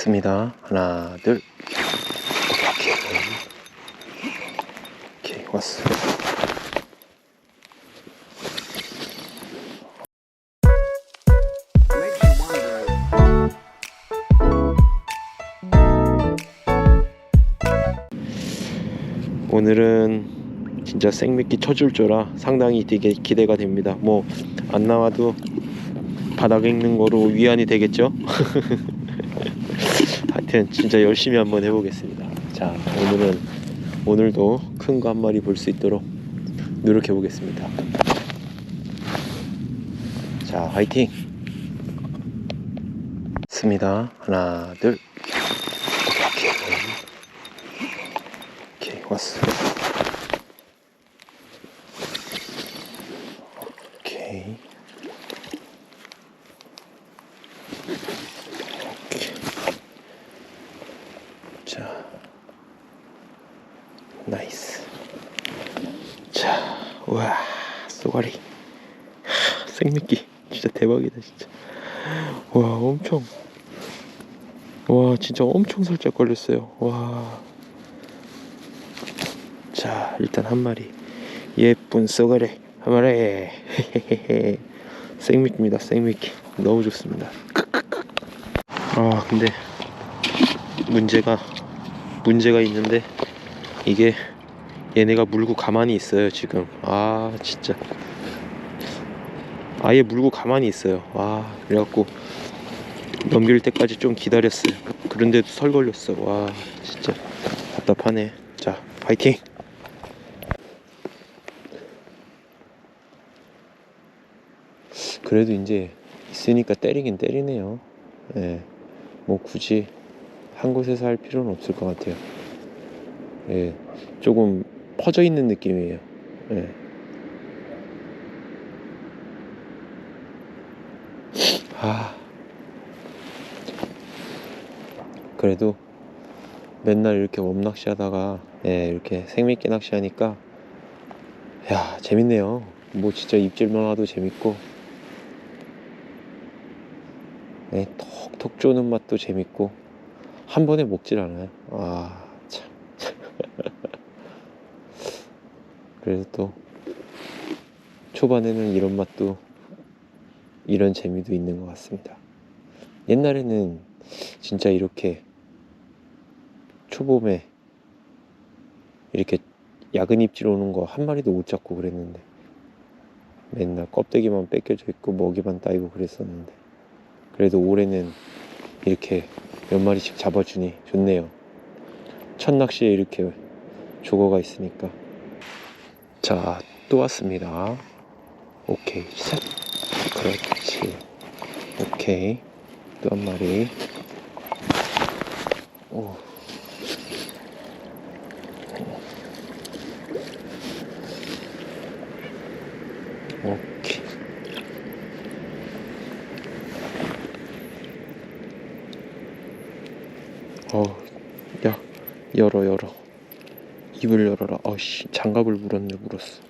씁니다. 하나, 둘. 오케이. 오케이, 왔어. 오늘은 진짜 생미끼 쳐줄 줄라 상당히 되게 기대가 됩니다. 뭐 안 나와도 바닥에 있는 거로 위안이 되겠죠? 하여튼 진짜 열심히 한번 해보겠습니다. 자 오늘은 오늘도 큰 거 한 마리 볼 수 있도록 노력해 보겠습니다. 자 화이팅! 씁니다. 하나 둘. 오케이 왔어. 오케이. 오케이. 자, 나이스. 자, 우와, 쏘가리. 하, 생미끼 진짜 대박이다 진짜. 와, 엄청. 와, 진짜 엄청 살짝 걸렸어요. 와. 자, 일단 한 마리. 예쁜 쏘가리 한 마리. 생미끼입니다, 생미끼. 너무 좋습니다. 아, 근데 문제가 문제가 있는데 이게 얘네가 물고 가만히 있어요 지금. 아 진짜. 아예 물고 가만히 있어요. 와 그래갖고 넘길 때까지 좀 기다렸어요. 그런데도 설 걸렸어. 와 진짜 답답하네. 자 파이팅! 그래도 이제 있으니까 때리긴 때리네요. 예. 뭐 굳이 한 곳에서 할 필요는 없을 것 같아요. 예, 조금 퍼져 있는 느낌이에요. 예. 아, 그래도 맨날 이렇게 웜낚시 하다가 예, 이렇게 생미끼 낚시 하니까 야 재밌네요. 뭐 진짜 입질만 와도 재밌고 네, 톡톡 쪼는 맛도 재밌고 한 번에 먹질 않아요. 아, 참. 그래도 또 초반에는 이런 맛도 이런 재미도 있는 것 같습니다. 옛날에는 진짜 이렇게 초봄에 이렇게 야근 입질 오는 거 한 마리도 못 잡고 그랬는데 맨날 껍데기만 뺏겨져 있고 먹이만 따이고 그랬었는데 그래도 올해는 이렇게 몇 마리씩 잡아주니 좋네요. 첫 낚시에 이렇게 조거가 있으니까. 자, 또 왔습니다. 오케이, 셋. 그렇지. 오케이. 또 한 마리. 오. 오케이. 어, 야, 열어, 열어. 입을 열어라. 어씨, 장갑을 물었네, 물었어.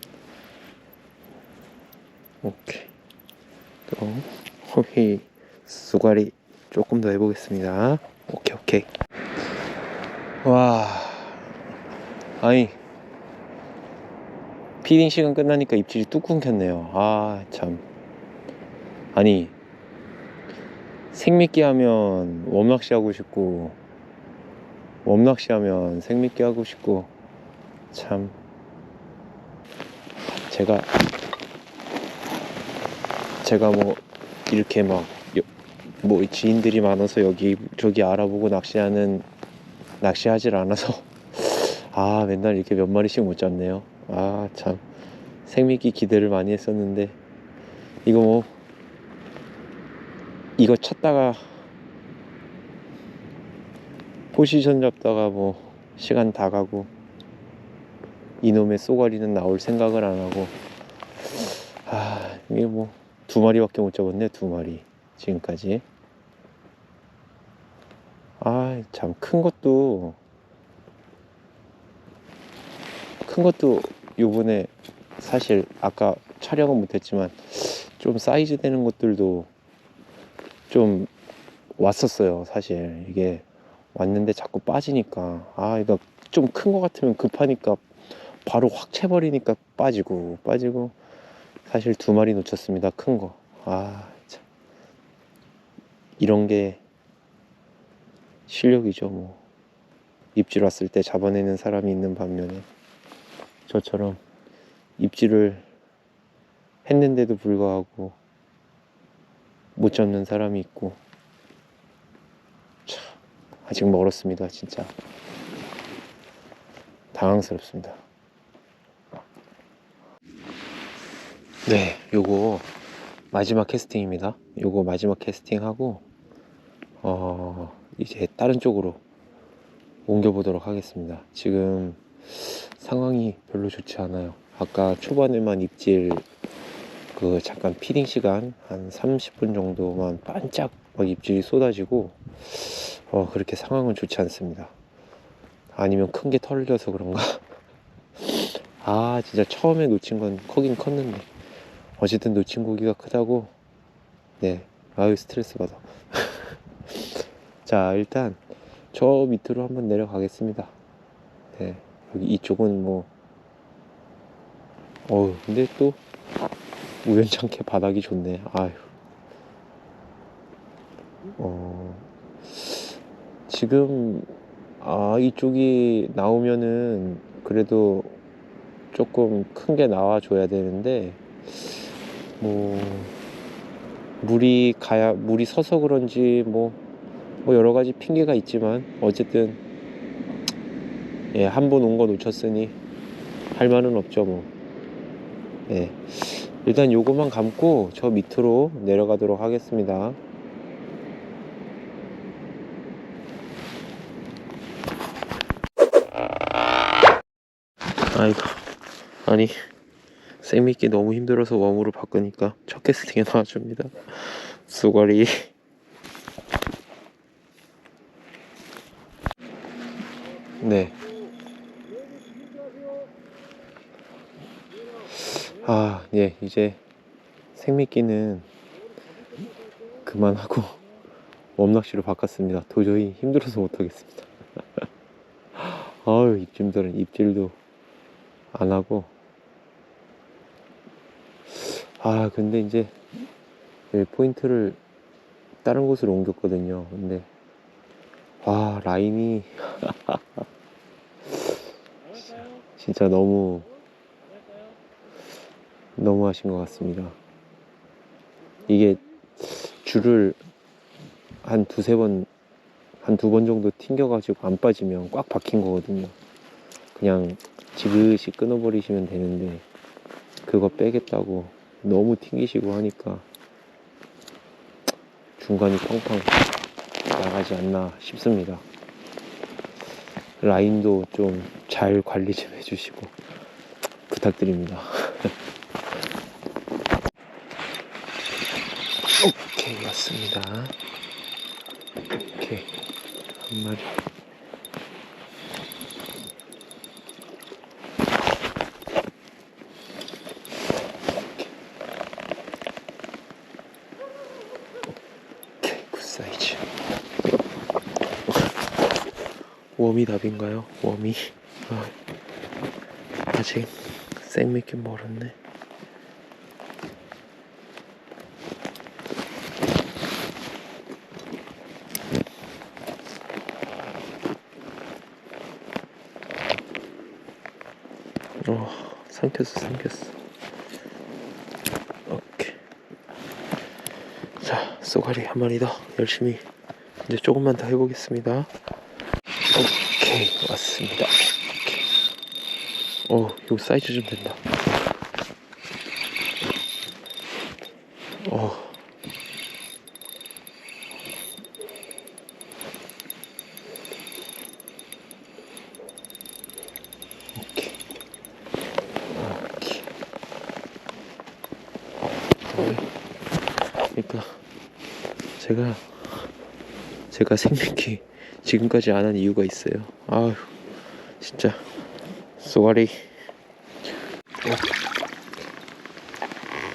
오케이. 또, 호히, 쏘가리 조금 더 해보겠습니다. 오케이, 오케이. 와, 아니, 피딩 시간 끝나니까 입질이 뚝 끊겼네요. 아, 참. 아니, 생미끼 하면 웜낚시 하고 싶고, 웜낚시 하면 생미끼 하고 싶고 참. 제가 제가 뭐 이렇게 막 뭐 지인들이 많아서 여기 저기 알아보고 낚시하는 낚시하질 않아서 아 맨날 이렇게 몇 마리씩 못 잡네요. 아 참. 생미끼 기대를 많이 했었는데 이거 뭐 이거 찾다가 포지션 잡다가 뭐 시간 다 가고 이놈의 쏘가리는 나올 생각을 안 하고. 아 이게 뭐 두 마리밖에 못 잡았네 두 마리. 지금까지. 아 참 큰 것도 큰 것도 요번에 사실 아까 촬영은 못했지만 좀 사이즈 되는 것들도 좀 왔었어요 사실. 이게 왔는데 자꾸 빠지니까. 아 이거 좀큰거 같으면 급하니까 바로 확 채버리니까 빠지고 빠지고 사실 두 마리 놓쳤습니다 큰 거. 아 참. 이런 게 실력이죠 뭐. 입질 왔을 때 잡아내는 사람이 있는 반면에 저처럼 입질을 했는데도 불구하고 못 잡는 사람이 있고. 참 아직 멀었습니다 진짜. 당황스럽습니다 네 요거 마지막 캐스팅입니다. 요거 마지막 캐스팅하고 어 이제 다른 쪽으로 옮겨보도록 하겠습니다. 지금 상황이 별로 좋지 않아요. 아까 초반에만 입질 그 잠깐 피딩 시간 한 30분 정도만 반짝 막 입질이 쏟아지고 어 그렇게 상황은 좋지 않습니다. 아니면 큰 게 털려서 그런가? 아 진짜 처음에 놓친 건 크긴 컸는데 어쨌든 놓친 고기가 크다고? 네. 아유 스트레스 받아. 자 일단 저 밑으로 한번 내려가겠습니다. 네. 여기 이쪽은 뭐 어우 근데 또 우연찮게 바닥이 좋네. 아유 어 지금 아 이쪽이 나오면은 그래도 조금 큰 게 나와줘야 되는데 뭐 물이 가야 물이 서서 그런지 뭐, 뭐 여러 가지 핑계가 있지만 어쨌든 예, 한 번 온 거 놓쳤으니 할 말은 없죠 뭐. 예. 일단 요거만 감고 저 밑으로 내려가도록 하겠습니다. 아이고 아니 생미끼 너무 힘들어서 웜으로 바꾸니까 첫 캐스팅에 나와줍니다 수고리 네. 아, 예, 이제 생미끼는 그만하고 웜낚시로 바꿨습니다. 도저히 힘들어서 못하겠습니다. 아유, 입질들은 입질도 안 하고. 아, 근데 이제 예, 포인트를 다른 곳으로 옮겼거든요. 근데 와, 라인이 진짜, 진짜 너무 너무 하신 것 같습니다. 이게 줄을 한 두세 번, 한 두 번 정도 튕겨가지고 안 빠지면 꽉 박힌 거거든요. 그냥 지그시 끊어버리시면 되는데, 그거 빼겠다고 너무 튕기시고 하니까 중간이 팡팡 나가지 않나 싶습니다. 라인도 좀 잘 관리 좀 해주시고 부탁드립니다. 오케이 왔습니다. 오케이 한 마리. 오케이 굿 사이즈. 웜이 답인가요? 웜이 아, 아직 생미끼 멀었네. 어, 삼켰어, 삼켰어. 오케이. 자, 쏘가리 한 마리 더 열심히 이제 조금만 더 해보겠습니다. 오케이, 왔습니다. 오케이. 어, 이거 사이즈 좀 된다. 어. 오케이. 오케이. 그러니까 제가 제가 생명기 지금까지 안 한 이유가 있어요. 아유 진짜 쏘가리 어.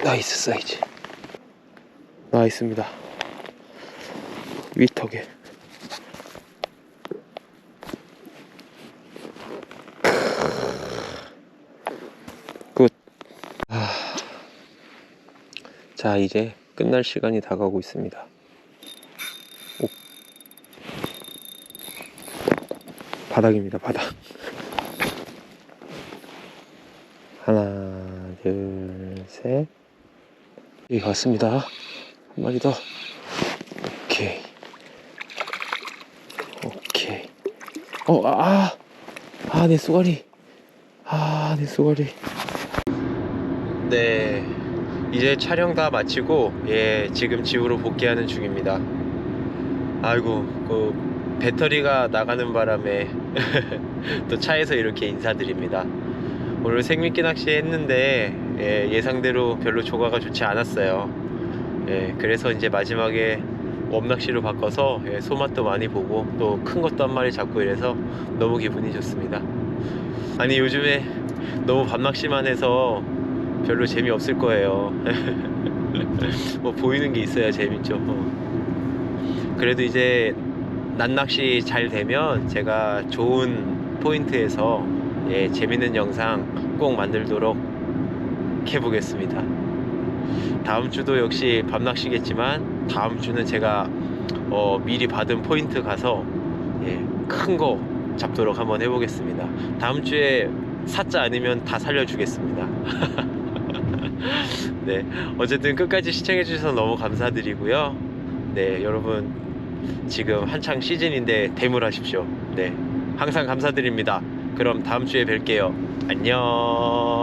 나이스 사이즈 나이스입니다. 위턱에 굿. 아, 자 이제 끝날 시간이 다가오고 있습니다. 바닥입니다 바닥. 하나 둘셋 여기 왔습니다. 한 마리 더. 오케이. 오케이. 어, 아, 아, 내 쏘가리. 아, 내 쏘가리. 네, 이제 촬영 다 마치고, 예, 지금 집으로 복귀하는 중입니다. 아이고, 그, 배터리가 나가는 바람에 또 차에서 이렇게 인사드립니다. 오늘 생미끼 낚시 했는데, 예, 예상대로 별로 조과가 좋지 않았어요. 예, 그래서 이제 마지막에 웜낚시로 바꿔서 예, 소맛도 많이 보고 또 큰 것도 한 마리 잡고 이래서 너무 기분이 좋습니다. 아니 요즘에 너무 밤낚시만 해서 별로 재미없을 거예요. 뭐 보이는 게 있어야 재밌죠. 어. 그래도 이제 낮낚시 잘 되면 제가 좋은 포인트에서 예, 재밌는 영상 꼭 만들도록 해보겠습니다. 다음 주도 역시 밤낚시겠지만 다음 주는 제가 어, 미리 받은 포인트 가서 예, 큰 거 잡도록 한번 해보겠습니다. 다음 주에 사자 아니면 다 살려주겠습니다. 네, 어쨌든 끝까지 시청해주셔서 너무 감사드리고요. 네, 여러분 지금 한창 시즌인데 대물하십시오. 네, 항상 감사드립니다. 그럼 다음 주에 뵐게요. 안녕.